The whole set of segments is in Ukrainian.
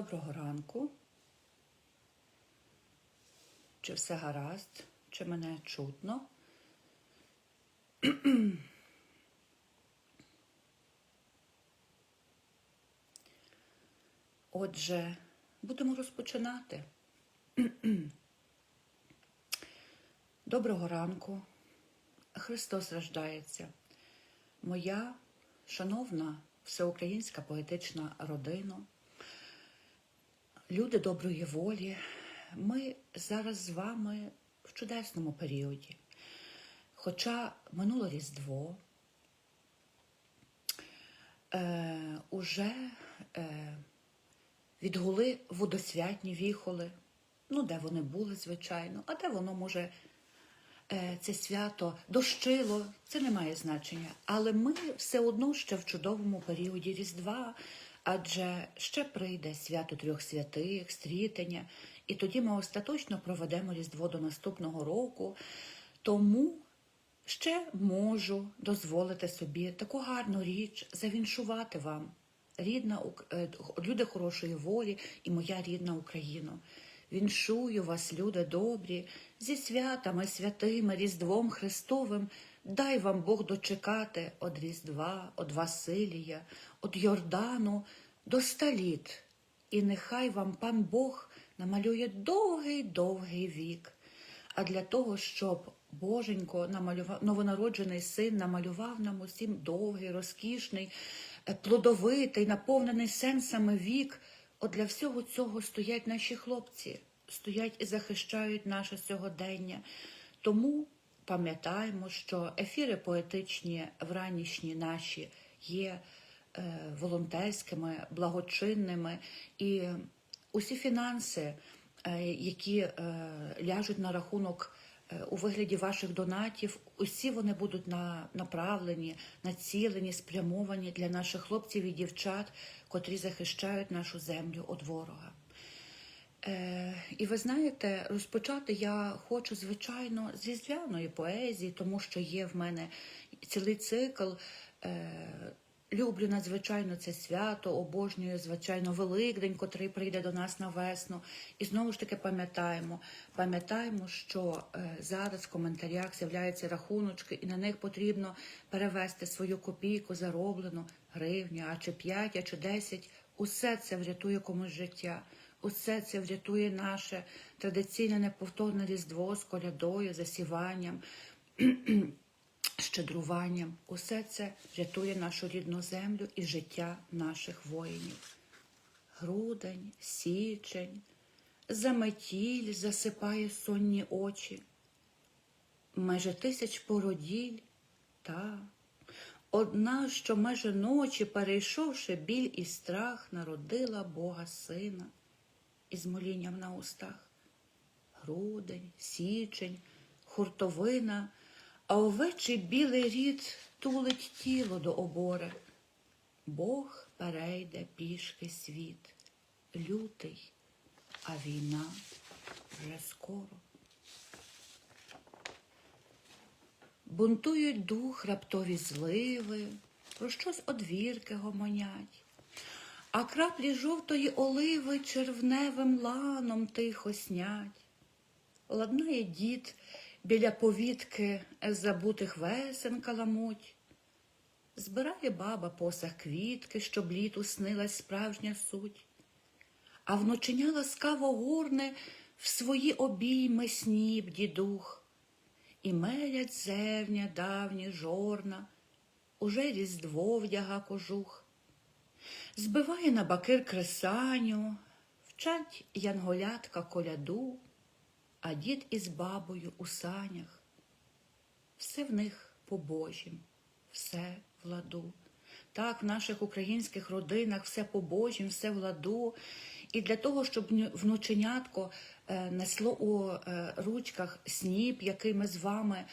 Доброго ранку. Чи все гаразд? Чи мене чутно? Отже, будемо розпочинати. Доброго ранку. Христос рождається. Моя шановна всеукраїнська поетична родина, люди доброї волі, ми зараз з вами в чудесному періоді. Хоча минуло Різдво, е, уже е, відгули водосвятні віхоли, ну, де вони були, звичайно, а де воно може е, це свято дощило, це не має значення. Але ми все одно ще в чудовому періоді Різдва, адже ще прийде свято трьох святих, стрітення, і тоді ми остаточно проведемо Різдво до наступного року. Тому ще можу дозволити собі таку гарну річ завіншувати вам, рідна е, люди хорошої волі і моя рідна Україна. Віншую вас, люди добрі, зі святами святими, Різдвом Христовим. Дай вам Бог дочекати од Різдва, од Василія, од Йордану до ста літ. І нехай вам пан Бог намалює довгий довгий вік. А для того, щоб Боженько намалював, новонароджений син намалював нам усім довгий, розкішний, е, плодовитий, наповнений сенсами вік. От для всього цього стоять наші хлопці, стоять і захищають наше сьогодення. Тому пам'ятаємо, що ефіри поетичні, вранішні наші є е, волонтерськими, благочинними і усі фінанси, е, які е, ляжуть на рахунок у вигляді ваших донатів, усі вони будуть на, направлені, націлені, спрямовані для наших хлопців і дівчат, котрі захищають нашу землю від ворога. Е, і ви знаєте, розпочати я хочу, звичайно, з різдвяної поезії, тому що є в мене цілий цикл. Е, люблю надзвичайно це свято, обожнюю, звичайно, Великдень, котрий прийде до нас на весну. І знову ж таки пам'ятаємо, пам'ятаємо, що е, зараз в коментарях з'являються рахуночки, і на них потрібно перевести свою копійку зароблену, гривню, а чи 5, а чи 10. Усе це врятує комусь життя. Усе це врятує наше традиційне неповторне різдво з колядою, засіванням, щедруванням. Усе це рятує нашу рідну землю і життя наших воїнів. Грудень, січень, заметіль засипає сонні очі. Меже тисяч породіль, та одна, що меже ночі, перейшовши біль і страх, народила Бога сина із молінням на устах. Грудень, січень, хуртовина, а овечий білий рід тулить тіло до обори. Бог перейде пішки світ, лютий, а війна вже скоро. Бунтують дух раптові зливи, про щось одвірки гомонять. А краплі жовтої оливи червневим ланом тихо снять. Ладнає дід біля повітки забутих весен каламуть. Збирає баба посах квітки, щоб літу снилась справжня суть. А вноченя ласкаво горне в свої обійми сніп дідух. І мелять зерня давні жорна, уже різдво вдяга кожух збиває на бакир кресаню, вчать янголятка коляду, а дід із бабою у санях. Все в них по Божім, все в ладу. Так, в наших українських родинах все по Божім, все в ладу. І для того, щоб внученятко е, несло у е, ручках сніп, який ми з вами.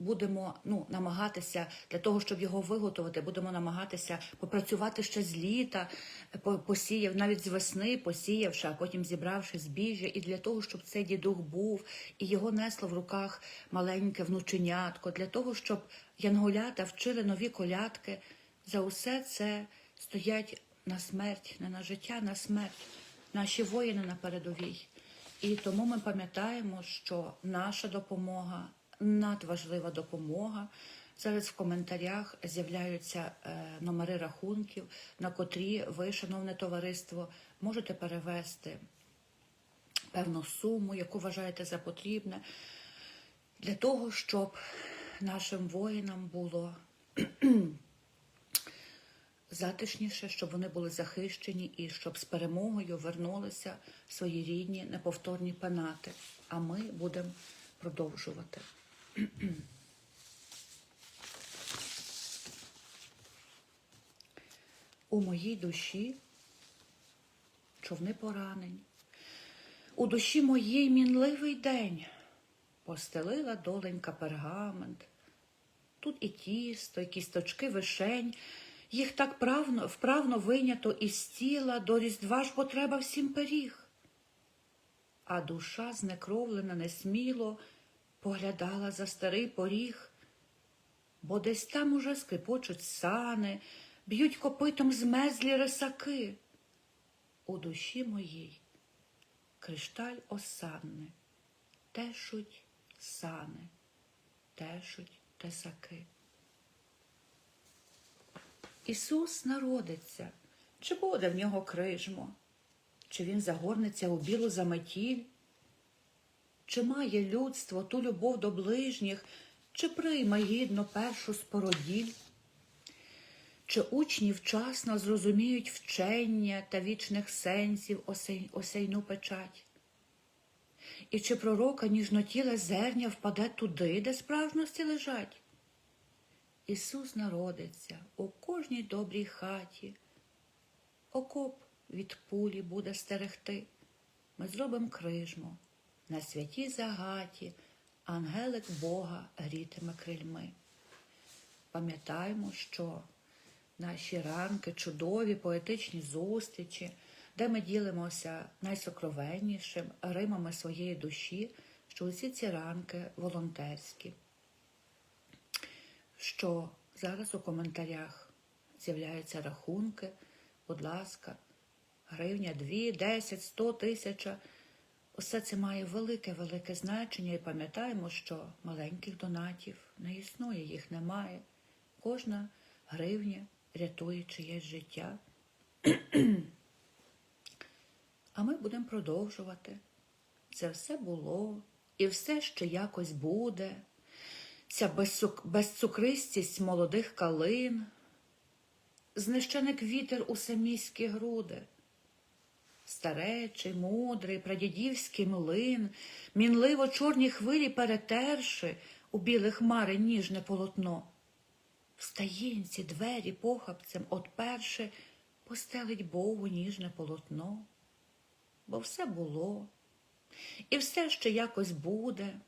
Е, будемо ну, намагатися для того, щоб його виготовити, будемо намагатися попрацювати ще з літа, посіяв навіть з весни, посіявши, а потім зібравши збіжжя, і для того, щоб цей дідух був, і його несло в руках маленьке внученятко, для того, щоб янголята вчили нові колядки. За усе це стоять на смерть, не на життя, на смерть. Наші воїни на передовій. І тому ми пам'ятаємо, що наша допомога надважлива допомога. Зараз в коментарях з'являються е, номери рахунків, на котрі ви, шановне товариство, можете перевести певну суму, яку вважаєте за потрібне, для того, щоб нашим воїнам було затишніше, щоб вони були захищені і щоб з перемогою вернулися свої рідні неповторні пенати. А ми будемо продовжувати. У моїй душі човни поранень. У душі моїй мінливий день постелила доленька пергамент. Тут і тісто, і кісточки вишень, їх так правно, вправно вийнято із тіла, до різдва ж бо треба всім пиріг. А душа, знекровлена несміло, поглядала за старий поріг, бо десь там уже скрипочуть сани, б'ють копитом змезлі рисаки. У душі моїй кришталь осанни, тешуть сани, тешуть тесаки. Ісус народиться, чи буде в нього крижмо, чи він загорнеться у білу заметіль, чи має людство ту любов до ближніх, чи прийме гідно першу спороділь, чи учні вчасно зрозуміють вчення та вічних сенсів осей, осейну печать, і чи пророка ніжнотіле зерня впаде туди, де справжності лежать? Ісус народиться у кожній добрій хаті, окоп від пулі буде стерегти. Ми зробимо крижму на святій загаті, ангелик Бога грітиме крильми. Пам'ятаємо, що наші ранки, чудові поетичні зустрічі, де ми ділимося найсокровеннішим римами своєї душі, що усі ці ранки волонтерські що зараз у коментарях з'являються рахунки, будь ласка, гривня, дві, десять, сто тисяча. Усе це має велике-велике значення і пам'ятаємо, що маленьких донатів не існує, їх немає. Кожна гривня рятує чиєсь життя. А ми будемо продовжувати. Це все було і все ще якось буде ця безцукристість молодих калин, знищеник вітер у саміські груди, старечий, мудрий, прадідівський млин, мінливо чорні хвилі перетерши у біле хмари ніжне полотно. В стаїнці двері похапцем отперши постелить Богу ніжне полотно, бо все було, і все ще якось буде.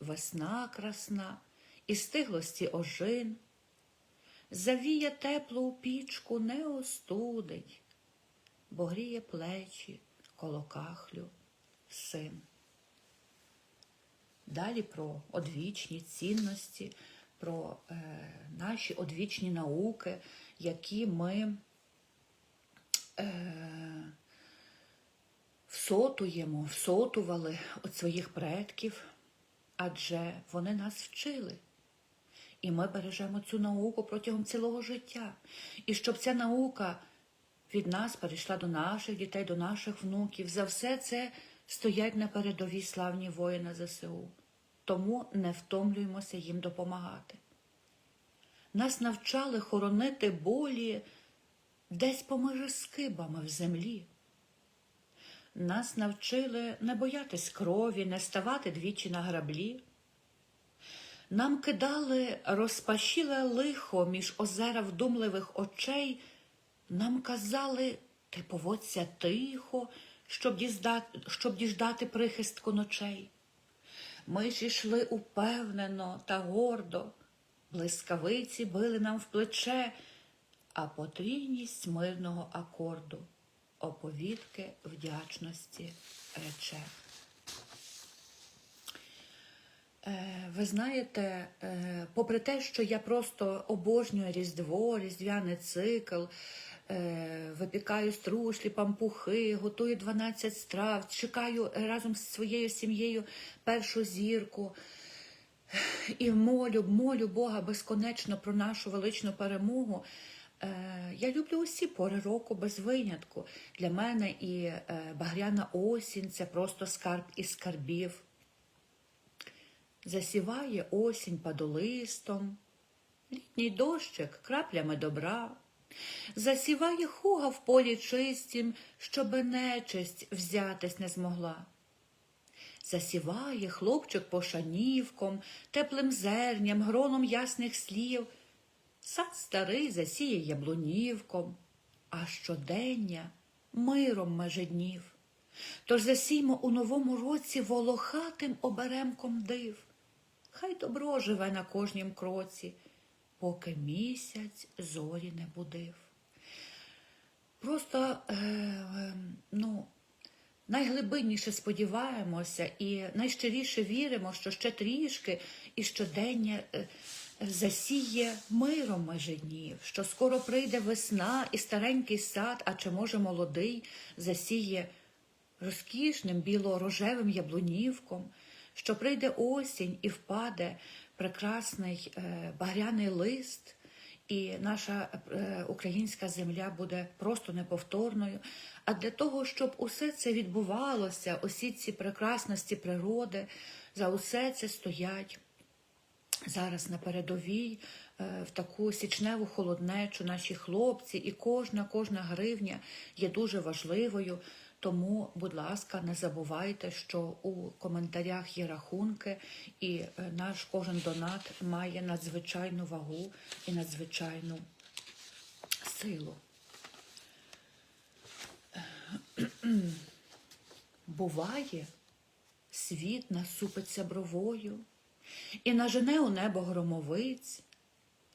Весна красна, і стиглості ожин, завіє теплу у пічку не остудить, бо гріє плечі коло кахлю син. Далі про одвічні цінності, про е, наші одвічні науки, які ми е, всотуємо, всотували від своїх предків адже вони нас вчили. І ми бережемо цю науку протягом цілого життя. І щоб ця наука від нас перейшла до наших дітей, до наших внуків, за все це стоять на передовій славні воїни ЗСУ. Тому не втомлюємося їм допомагати. Нас навчали хоронити болі десь поміж скибами в землі. Нас навчили не боятись крові, не ставати двічі на граблі. Нам кидали розпашіле лихо між озера вдумливих очей, нам казали, ти поводься тихо, щоб діждати, щоб діждати прихистку ночей. Ми ж ішли упевнено та гордо, блискавиці били нам в плече, а потрійність мирного акорду оповідки вдячності рече. Е, ви знаєте, е, попри те, що я просто обожнюю Різдво, Різдвяний цикл, випікаю струшлі, пампухи, готую 12 страв, чекаю разом з своєю сім'єю першу зірку. І молю, молю Бога безконечно про нашу величну перемогу. Е, Я люблю усі пори року без винятку. Для мене і е, багряна осінь це просто скарб із скарбів. Засіває осінь падолистом, літній дощик краплями добра. Засіває хуга в полі чистім, щоби нечисть взятись не змогла. Засіває хлопчик пошанівком, теплим зерням, гроном ясних слів. Сад старий засіє яблунівком, а щодення миром меже днів. Тож засіймо у новому році волохатим оберемком див. Хай добро живе на кожнім кроці, поки місяць зорі не будив. Просто е, е, ну, найглибинніше сподіваємося і найщиріше віримо, що ще трішки і щодення е, засіє миром межі днів, що скоро прийде весна і старенький сад, а чи може молодий, засіє розкішним біло-рожевим яблунівком, що прийде осінь і впаде прекрасний е, багряний лист, і наша е, українська земля буде просто неповторною. А для того, щоб усе це відбувалося, усі ці прекрасності природи, за усе це стоять зараз на передовій е, в таку січневу холоднечу наші хлопці, і кожна, кожна гривня є дуже важливою. Тому, будь ласка, не забувайте, що у коментарях є рахунки, і е, наш кожен донат має надзвичайну вагу і надзвичайну силу. Буває, світ насупиться бровою і нажене у небо громовиць,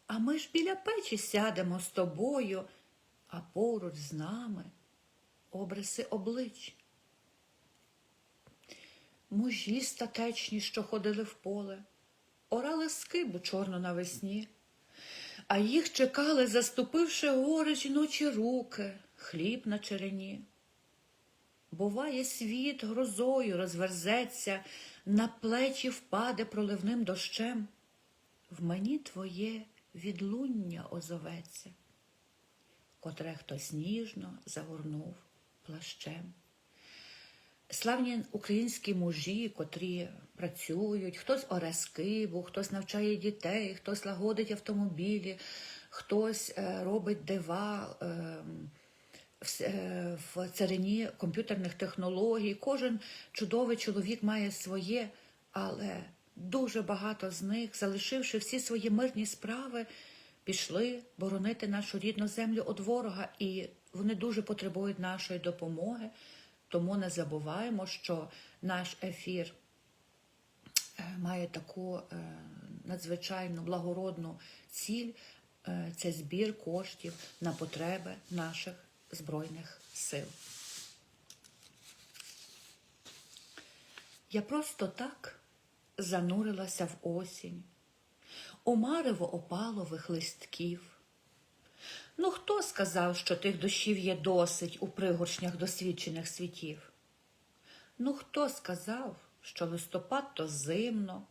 а ми ж біля печі сядемо з тобою, а поруч з нами обриси облич. Мужі статечні, що ходили в поле, орали скибу чорну навесні, а їх чекали, заступивши гори жіночі руки, хліб на черені. Буває, світ грозою розверзеться, на плечі впаде проливним дощем. В мені твоє відлуння озоветься, котре хтось ніжно загорнув плащем. Славні українські мужі, котрі працюють, хтось оре скибу, хтось навчає дітей, хтось лагодить автомобілі, хтось е, робить дива е, в, е, в царині комп'ютерних технологій. Кожен чудовий чоловік має своє, але дуже багато з них, залишивши всі свої мирні справи, пішли боронити нашу рідну землю від ворога, і вони дуже потребують нашої допомоги. Тому не забуваємо, що наш ефір е, має таку е, надзвичайно благородну ціль е, це збір коштів на потреби наших Збройних сил. Я просто так занурилася в осінь, у марево опалових листків. Ну, хто сказав, що тих дощів є досить у пригоршнях досвідчених світів? Ну, хто сказав, що листопад то зимно,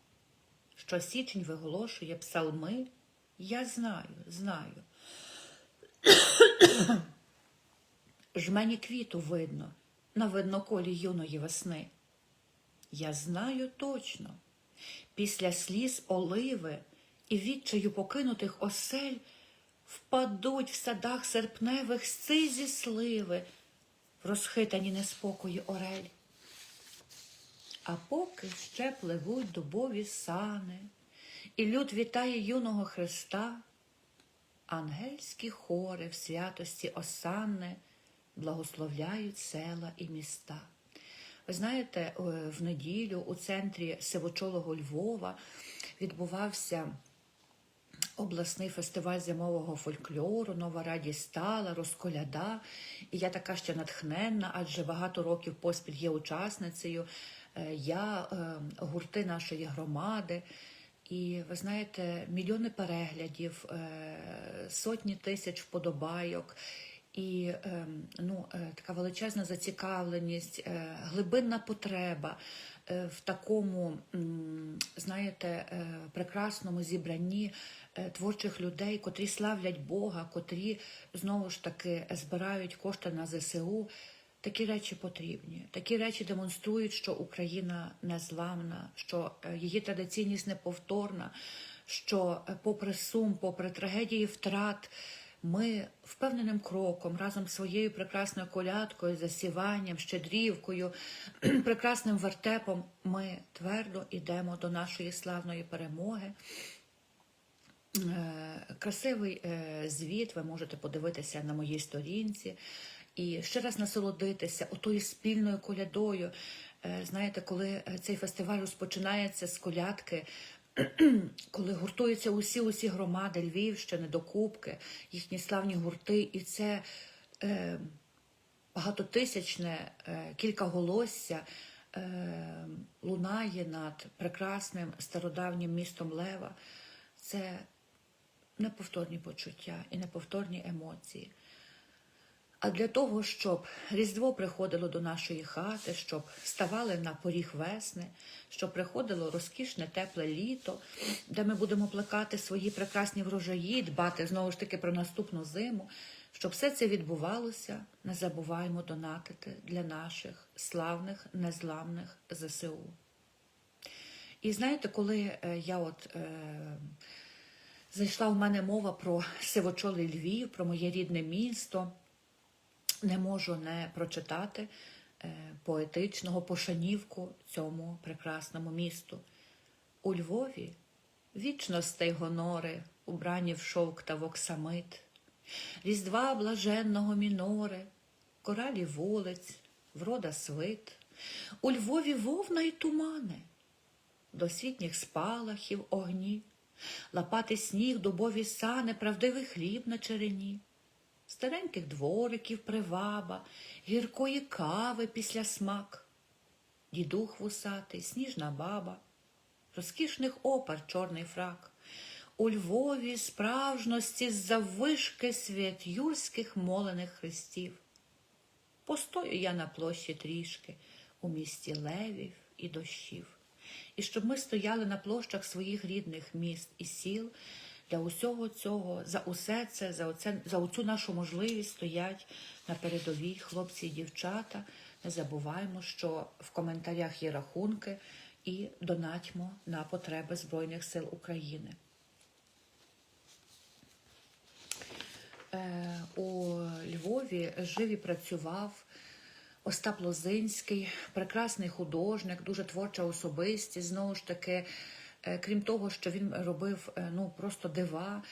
що січень виголошує псалми? Я знаю, знаю. Жмені квіту видно на видноколі юної весни. Я знаю точно, після сліз оливи і відчаю покинутих осель впадуть в садах серпневих сизі сливи розхитані неспокої орель. А поки ще пливуть дубові сани, і люд вітає юного Христа, ангельські хори в святості осанни благословляють села і міста. Ви знаєте, е, в неділю у центрі Сивочолого Львова відбувався обласний фестиваль зимового фольклору, Нова радість стала, розколяда. І я така ще натхненна, адже багато років поспіль є учасницею. Е, Я е, гурти нашої громади. І ви знаєте, мільйони переглядів, сотні тисяч вподобайок. і ем, ну, е, така величезна зацікавленість, е, глибинна потреба е, в такому, знаєте, е, прекрасному зібранні е, творчих людей, котрі славлять Бога, котрі знову ж таки збирають кошти на ЗСУ. Такі речі потрібні. Такі речі демонструють, що Україна незламна, що е, її традиційність неповторна, що е, попри сум, попри трагедії втрат, ми впевненим кроком разом з своєю прекрасною колядкою, засіванням, щедрівкою, прекрасним вертепом, ми твердо йдемо до нашої славної перемоги. Е, Красивий е, звіт ви можете подивитися на моїй сторінці і ще раз насолодитися отою спільною колядою. Е, Знаєте, коли цей фестиваль розпочинається з колядки, коли гуртуються усі усі громади Львівщини, докупки, їхні славні гурти, і це е, багатотисячне е, кількаголосся е, лунає над прекрасним стародавнім містом Лева. Це неповторні почуття і неповторні емоції. А для того, щоб Різдво приходило до нашої хати, щоб ставали на поріг весни, щоб приходило розкішне тепле літо, де ми будемо плекати свої прекрасні врожаї, дбати знову ж таки про наступну зиму, щоб все це відбувалося, не забуваємо донатити для наших славних, незламних ЗСУ. І знаєте, коли е, я от е, зайшла в мене мова про сивочолий Львів, про моє рідне місто, не можу не прочитати е, поетичного пошанівку цьому прекрасному місту. У Львові вічностей гонори, убрані в шовк та в оксамит, різдва блаженного мінори, коралі вулиць, врода свит, у Львові вовна й тумани, досвітніх спалахів огні, лапати сніг, дубові сани, правдивий хліб на черені стареньких двориків приваба, гіркої кави після смак, дідух вусатий, сніжна баба, розкішних опер чорний фрак. У Львові справжності з-за вишки свят юрських молених хрестів. Постою я на площі трішки у місті левів і дощів. І щоб ми стояли на площах своїх рідних міст і сіл, для усього цього, за усе це, за, оце, за оцю нашу можливість стоять на передовій хлопці і дівчата. Не забуваємо, що в коментарях є рахунки і донатьмо на потреби Збройних сил України. Е, У Львові жив і працював Остап Лозинський, прекрасний художник, дуже творча особистість. Знову ж таки, крім того, що він робив е, ну просто дива.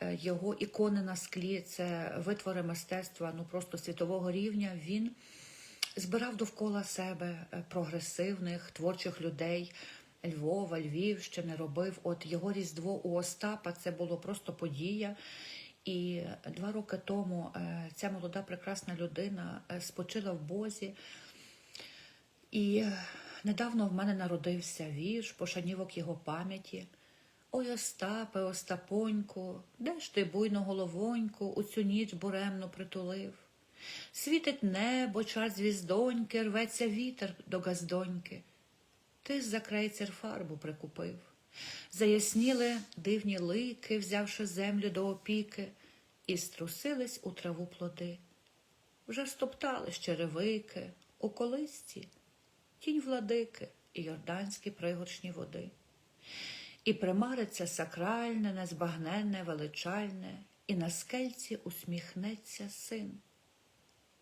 е, Його ікони на склі це витвори мистецтва ну просто світового рівня. Він збирав довкола себе е, прогресивних творчих людей Львова, Львівщини, робив. От його різдво у Остапа це було просто подія. І два роки тому е, ця молода прекрасна людина е, спочила в Бозі. І е, недавно в мене народився вірш, пошанівок його пам'яті. Ой, Остапе, Остапоньку, де ж ти буйну головоньку у цю ніч буремно притулив? Світить небо, час звіздоньки, рветься вітер до газдоньки. Ти за крейцер фарбу прикупив. Заясніли дивні лики, взявши землю до опіки, і струсились у траву плоди. Вже стоптали черевики, у колисці тінь владики і йорданські пригоршні води. І примариться сакральне, незбагненне, величальне, і на скельці усміхнеться син.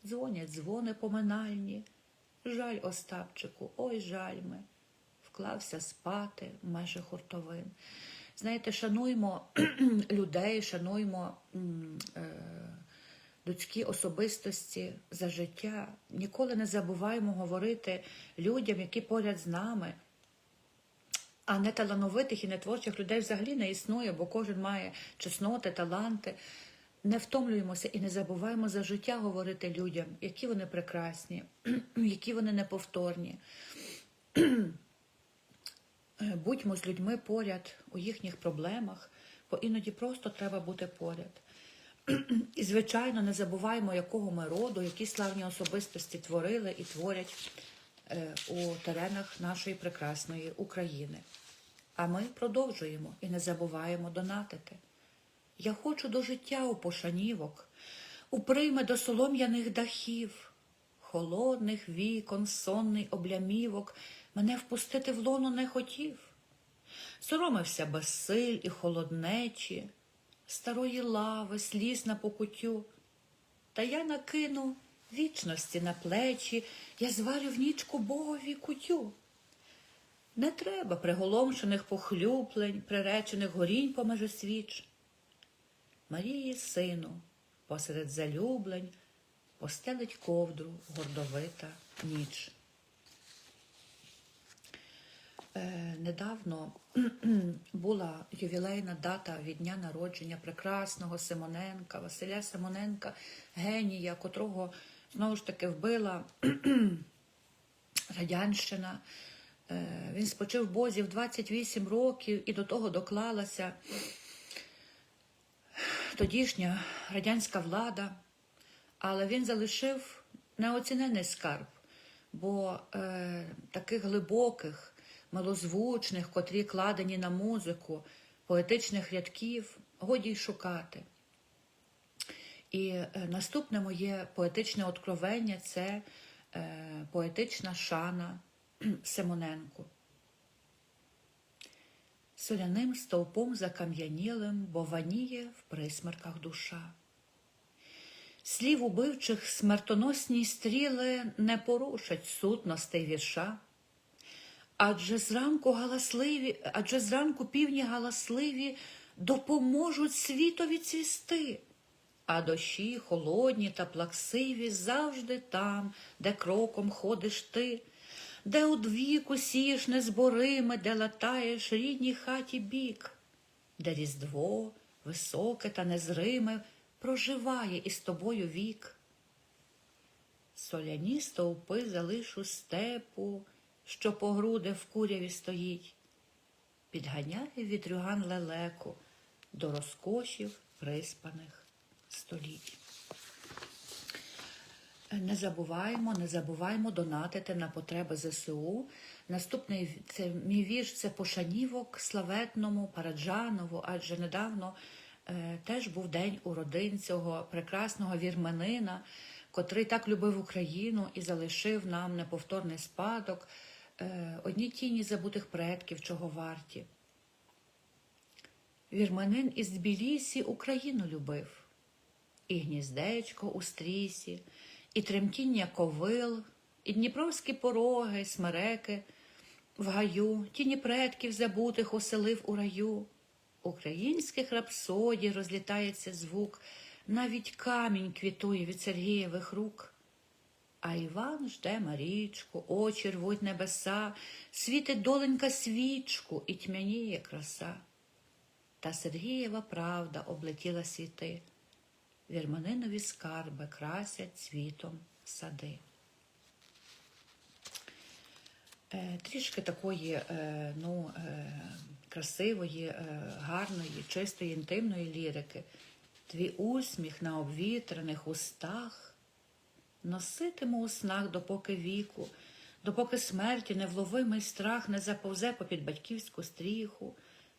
Дзвонять дзвони поминальні. Жаль, Остапчику, ой, жаль ми. Вклався спати майже хуртовин. Знаєте, шануймо людей, шануймо е, людські особистості за життя. Ніколи не забуваємо говорити людям, які поряд з нами. А неталановитих і нетворчих людей взагалі не існує, бо кожен має чесноти, таланти. Не втомлюємося і не забуваємо за життя говорити людям, які вони прекрасні, які вони неповторні. Будьмо з людьми поряд у їхніх проблемах, бо іноді просто треба бути поряд. І, звичайно, не забуваємо, якого ми роду, які славні особистості творили і творять е, у теренах нашої прекрасної України. А ми продовжуємо і не забуваємо донатити. Я хочу до життя у пошанівок, уприйме до солом'яних дахів, холодних вікон, сонний облямівок, мене впустити в лоно не хотів. Соромився безсиль і холоднечі, старої лави, сліз на покутю. Та я накину вічності на плечі, я зварю в нічку богові кутю. Не треба приголомшених похлюплень, приречених горінь помеже свіч. Марії сину, посеред залюблень, постелить ковдру гордовита ніч. Е, недавно була ювілейна дата від дня народження прекрасного Симоненка, Василя Симоненка, генія, котрого знову ж таки вбила Радянщина. Е, Він спочив Бозі в 28 років і до того доклалася тодішня радянська влада, але він залишив неоцінений скарб, бо е, таких глибоких, милозвучних, котрі кладені на музику, поетичних рядків, годі й шукати. І е, наступне моє поетичне откровення це е, поетична шана Симоненку. Соляним стовпом закам'янілим, бо ваніє в присмерках душа. Слів убивчих смертоносні стріли не порушать сутностей вірша. Адже зранку галасливі, адже зранку півні галасливі допоможуть світові цвісти, а дощі холодні та плаксиві завжди там, де кроком ходиш ти, де одвіку сієш незбориме, де латаєш рідній хаті бік, де різдво високе та незриме проживає із тобою вік. Соляні стовпи залишу степу, що по груди в куряві стоїть, підганяє вітрюган лелеку до розкошів приспаних століть. Не забуваємо, не забуваємо донатити на потреби ЗСУ. Наступний це мій вірш це Пошанівок славетному, Параджанову, адже недавно е, теж був день у родин цього прекрасного вірменина, котрий так любив Україну і залишив нам неповторний спадок, одні тіні забутих предків, чого варті. Вірменин із Тбілісі Україну любив, і гніздечко у стрісі, і тремтіння ковил, і дніпровські пороги, й смереки в гаю, тіні предків забутих оселив у раю. Українських рапсодій розлітається звук, навіть камінь квітує від Сергієвих рук. А Іван жде Марічку, очі рвуть небеса, світить доленька свічку і тьмяніє краса. Та Сергієва правда облетіла світи, вірманинові скарби красять цвітом сади. Е, Трішки такої е, ну, е, красивої, е, гарної, чистої, інтимної лірики. Твій усміх на обвітрених устах носитиму у снах допоки віку, допоки смерті невловимий страх не заповзе попід батьківську стріху,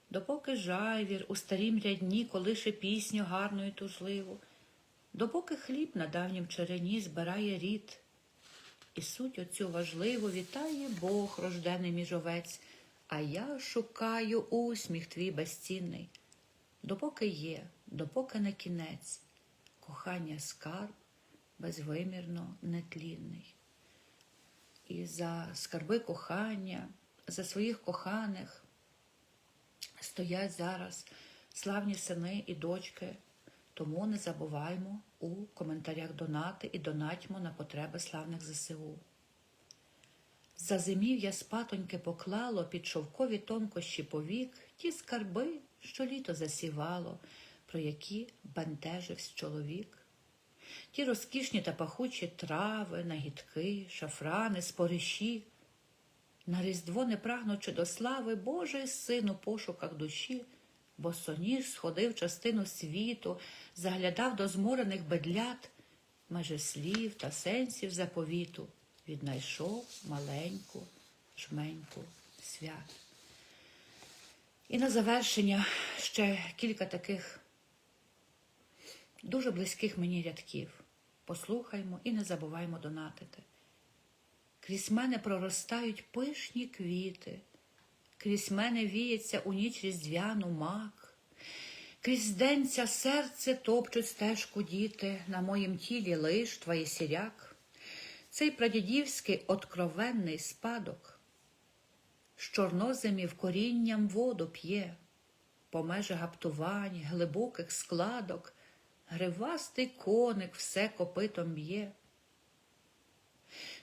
допоки жайвір у старім рядні колише пісню гарну і тужливу, допоки хліб на давнім черені збирає рід. І суть оцю важливу вітає Бог, рождений міжовець, а я шукаю усміх твій безцінний. Допоки є, допоки не кінець, кохання скарб безвимірно нетлінний. І за скарби кохання, за своїх коханих стоять зараз славні сини і дочки, тому не забуваймо у коментарях донати і донатьмо на потреби славних ЗСУ. За зимів'я спатоньки поклало під шовкові тонкощі повік ті скарби, що літо засівало, про які бентеживсь чоловік. Ті розкішні та пахучі трави, нагідки, шафрани, спориші, на різдво не прагнучи до слави, Божий син у пошуках душі, босоніж сходив частину світу, заглядав до зморених бедлят, меже слів та сенсів заповіту, віднайшов маленьку жменьку свят. І на завершення ще кілька таких дуже близьких мені рядків. Послухаймо і не забуваймо донатити. Крізь мене проростають пишні квіти, крізь мене віється у ніч різдвяну мак, крізь денця серце топчуть стежку діти, на моїм тілі лиштва і сіряк. Цей прадідівський откровенний спадок, з чорноземів корінням воду п'є, по межі гаптувань, глибоких складок, гривастий коник все копитом б'є.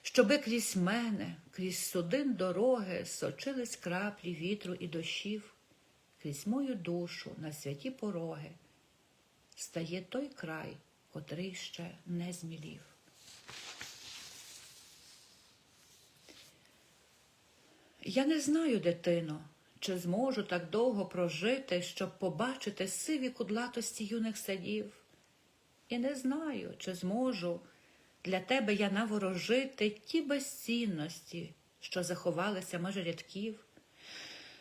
Щоби крізь мене, крізь судин дороги сочились краплі вітру і дощів, крізь мою душу на святі пороги стає той край, котрий ще не змілів. Я не знаю, дитино, чи зможу так довго прожити, щоб побачити сиві кудлатості юних садів. І не знаю, чи зможу для тебе я наворожити ті безцінності, що заховалися меж рядків.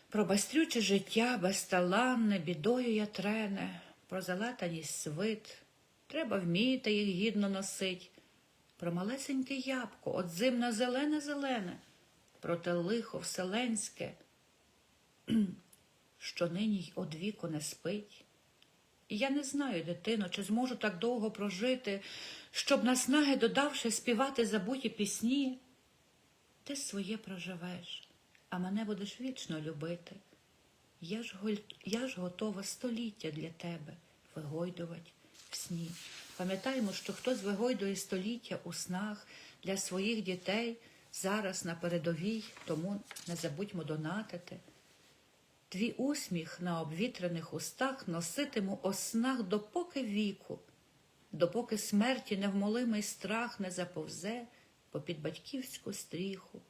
Про бастрюче життя безталанне, бідою я трене, про залатаність свит, треба вміти їх гідно носить, про малесеньке ябко, от зимна зелене-зелене, про те лихо вселенське, що нині й одвіку не спить. І я не знаю, дитино, чи зможу так довго прожити, щоб наснаги додавши співати забуті пісні. Ти своє проживеш, а мене будеш вічно любити. Я ж, я ж готова століття для тебе вигойдувати в сні. Пам'ятаємо, що хтось вигойдує століття у снах для своїх дітей зараз на передовій, тому не забудьмо донатити. Твій усміх на обвітрених устах носитиму о снах допоки віку, допоки смерті невмолимий страх не заповзе попід батьківську стріху.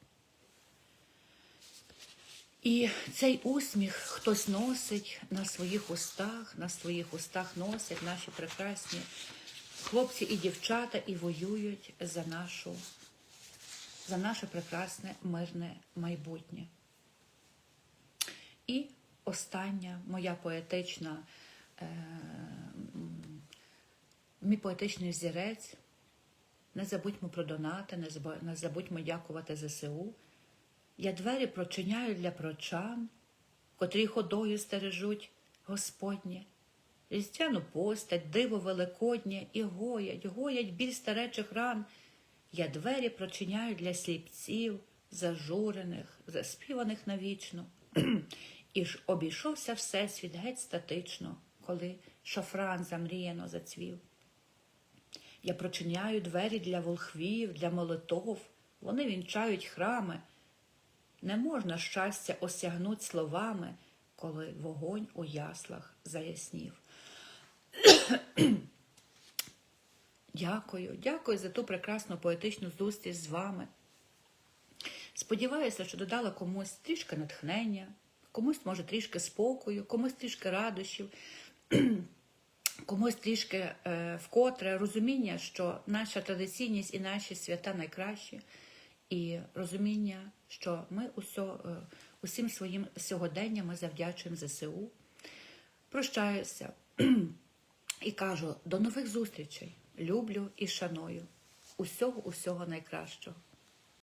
І цей усміх хтось носить на своїх устах, на своїх устах носять наші прекрасні хлопці і дівчата і воюють за нашу, за наше прекрасне мирне майбутнє. І остання моя поетична, е, мій поетичний взірець. Не забудьмо про донати, не забудьмо дякувати ЗСУ. Я двері прочиняю для прочан, котрі ходою стережуть Господнє. Різдвяну постать, диво великоднє і гоять, гоять біль старечих ран. Я двері прочиняю для сліпців, зажурених, заспіваних навічно. І ж обійшовся всесвіт геть статично, коли шафран замріяно зацвів. Я прочиняю двері для волхвів, для молитов, вони вінчають храми. Не можна щастя осягнуть словами, коли вогонь у яслах заяснів. Дякую, дякую за ту прекрасну поетичну зустріч з вами. Сподіваюся, що додала комусь трішки натхнення, комусь може трішки спокою, комусь трішки радощів, комусь трішки е, вкотре розуміння, що наша традиційність і наші свята найкращі, і розуміння, що ми усьо, е, усім своїм сьогоденням ми завдячуємо ЗСУ. Прощаюся і кажу до нових зустрічей. Люблю і шаную. Усього, усього найкращого.